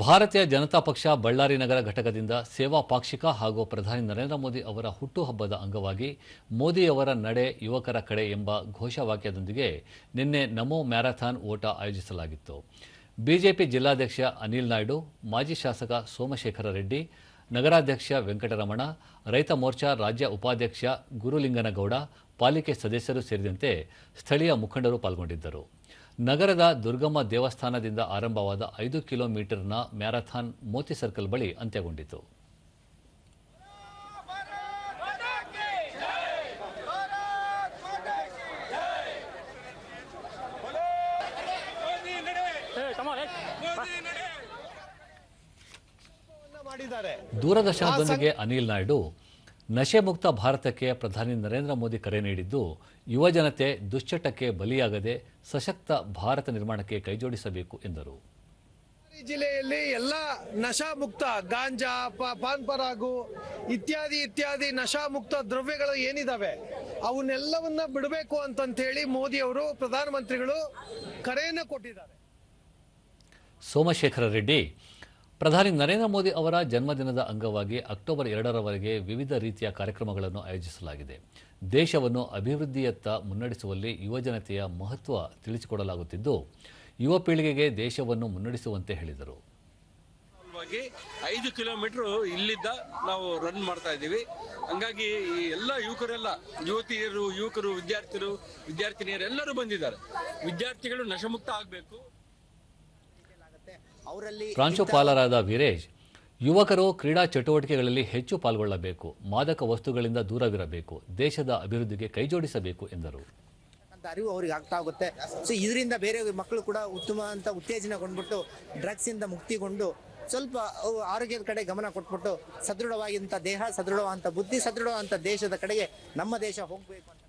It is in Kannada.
ಭಾರತೀಯ ಜನತಾ ಪಕ್ಷ ಬಳ್ಳಾರಿ ನಗರ ಘಟಕದಿಂದ ಸೇವಾ ಪಾಕ್ಷಿಕ ಹಾಗೂ ಪ್ರಧಾನಿ ನರೇಂದ್ರ ಮೋದಿ ಅವರ ಹುಟ್ಟುಹಬ್ಬದ ಅಂಗವಾಗಿ ಮೋದಿಯವರ ನಡೆ ಯುವಕರ ಕಡೆ ಎಂಬ ಘೋಷವಾಕ್ಯದೊಂದಿಗೆ ನಿನ್ನೆ ನಮೋ ಮ್ಯಾರಥಾನ್ ಓಟ ಆಯೋಜಿಸಲಾಗಿತ್ತು. ಬಿಜೆಪಿ ಜಿಲ್ಲಾಧ್ಯಕ್ಷ ಅನಿಲ್ ನಾಯ್ಡು, ಮಾಜಿ ಶಾಸಕ ಸೋಮಶೇಖರ ರೆಡ್ಡಿ, ನಗರಾಧ್ಯಕ್ಷ ವೆಂಕಟರಮಣ, ರೈತ ಮೋರ್ಚಾ ರಾಜ್ಯ ಉಪಾಧ್ಯಕ್ಷ ಗುರುಲಿಂಗನಗೌಡ, ಪಾಲಿಕೆ ಸದಸ್ಯರು ಸೇರಿದಂತೆ ಸ್ಥಳೀಯ ಮುಖಂಡರು ಪಾಲ್ಗೊಂಡಿದ್ದರು. ನಗರದ ದುರ್ಗಮ್ಮ ದೇವಸ್ಥಾನದಿಂದ ಆರಂಭವಾದ ಐದು ಕಿಲೋಮೀಟರ್ನ ಮ್ಯಾರಥಾನ್ ಮೋತಿ ಸರ್ಕಲ್ ಬಳಿ ಅಂತ್ಯಗೊಂಡಿತು. ದೂರದರ್ಶನದೊಂದಿಗೆ ಅನಿಲ್ ನಾಯ್ಡು ನಶೆ ಮುಕ್ತ ಭಾರತಕ್ಕೆ ಪ್ರಧಾನಿ ನರೇಂದ್ರ ಮೋದಿ ಕರೆ ನೀಡಿದ್ದು ಯುವಜನತೆ ದುಶ್ಚಟಕ್ಕೆ ಬಲಿಯಾಗದೆ ಸಶಕ್ತ ಭಾರತ ನಿರ್ಮಾಣಕ್ಕೆ ಕೈಜೋಡಿಸಬೇಕು ಎಂದರು. ಜಿಲ್ಲೆಯಲ್ಲಿ ಎಲ್ಲ ನಶಾ ಮುಕ್ತ ಗಾಂಜಾ ಪ- ಪಾನ್ ಪರಾಗು ಇತ್ಯಾದಿ ಇತ್ಯಾದಿ ನಶಾ ಮುಕ್ತ ದ್ರವ್ಯಗಳು ಏನಿದಾವೆ ಅವನ್ನೆಲ್ಲವನ್ನ ಬಿಡಬೇಕು ಅಂತಂತ ಹೇಳಿ ಮೋದಿ ಅವರು ಪ್ರಧಾನಮಂತ್ರಿಗಳು ಕರೆಯನ್ನು ಕೊಟ್ಟಿದ್ದಾರೆ. ಸೋಮಶೇಖರ ರೆಡ್ಡಿ ಪ್ರಧಾನಿ ನರೇಂದ್ರ ಮೋದಿ ಅವರ ಜನ್ಮದಿನದ ಅಂಗವಾಗಿ ಅಕ್ಟೋಬರ್ ಎರಡರವರೆಗೆ ವಿವಿಧ ರೀತಿಯ ಕಾರ್ಯಕ್ರಮಗಳನ್ನು ಆಯೋಜಿಸಲಾಗಿದೆ. ದೇಶವನ್ನು ಅಭಿವೃದ್ಧಿಯತ್ತ ಮುನ್ನಡೆಸುವಲ್ಲಿ ಯುವಜನತೆಯ ಮಹತ್ವ ತಿಳಿಸಿಕೊಡಲಾಗುತ್ತಿದ್ದು, ಯುವ ಪೀಳಿಗೆಗೆ ದೇಶವನ್ನು ಮುನ್ನಡೆಸುವಂತೆ ಹೇಳಿದರು. ಐದು ಕಿಲೋಮೀಟರ್ ಇಲ್ಲಿದ್ದ ನಾವು ರನ್ ಮಾಡ್ತಾ ಇದ್ದೀವಿ. ಹಂಗಾಗಿ ಈ ಎಲ್ಲ ಯುವಕರೆಲ್ಲ, ಯುವತಿಯರು, ಯುವಕರು ವಿದ್ಯಾರ್ಥಿಗಳು ವಿದ್ಯಾರ್ಥಿನಿಯರು ಎಲ್ಲರೂ ಬಂದಿದ್ದಾರೆ. ವಿದ್ಯಾರ್ಥಿಗಳು ನಶಮುಕ್ತ ಆಗಬೇಕು. ಪ್ರಾಂಶುಪಾಲರಾದ ವೀರೇಶ್ ಯುವಕರು ಕ್ರೀಡಾ ಚಟುವಟಿಕೆಗಳಲ್ಲಿ ಹೆಚ್ಚು ಪಾಲ್ಗೊಳ್ಳಬೇಕು ಮಾದಕ ವಸ್ತುಗಳಿಂದ ದೂರವಿರಬೇಕು ದೇಶದ ಅಭಿವೃದ್ಧಿಗೆ ಕೈಜೋಡಿಸಬೇಕು ಎಂದರು. ಅರಿವು ಅವ್ರಿಗೆ ಆಗ್ತಾ ಹೋಗುತ್ತೆ. ಸೊ ಇದರಿಂದ ಬೇರೆ ಮಕ್ಕಳು ಕೂಡ ಉತ್ತಮ ಅಂತ ಉತ್ತೇಜನಗೊಂಡ್ಬಿಟ್ಟು ಡ್ರಗ್ಸ್ ಇಂದ ಮುಕ್ತಿಗೊಂಡು ಸ್ವಲ್ಪ ಆರೋಗ್ಯದ ಕಡೆ ಗಮನ ಕೊಟ್ಬಿಟ್ಟು ಸದೃಢವಾಗಿಂತ ದೇಹ ಸದೃಢವಾದಂಥ ಬುದ್ಧಿ ಸದೃಢವಾದಂಥ ದೇಶದ ಕಡೆಗೆ ನಮ್ಮ ದೇಶ ಹೋಗಬೇಕು ಅಂತ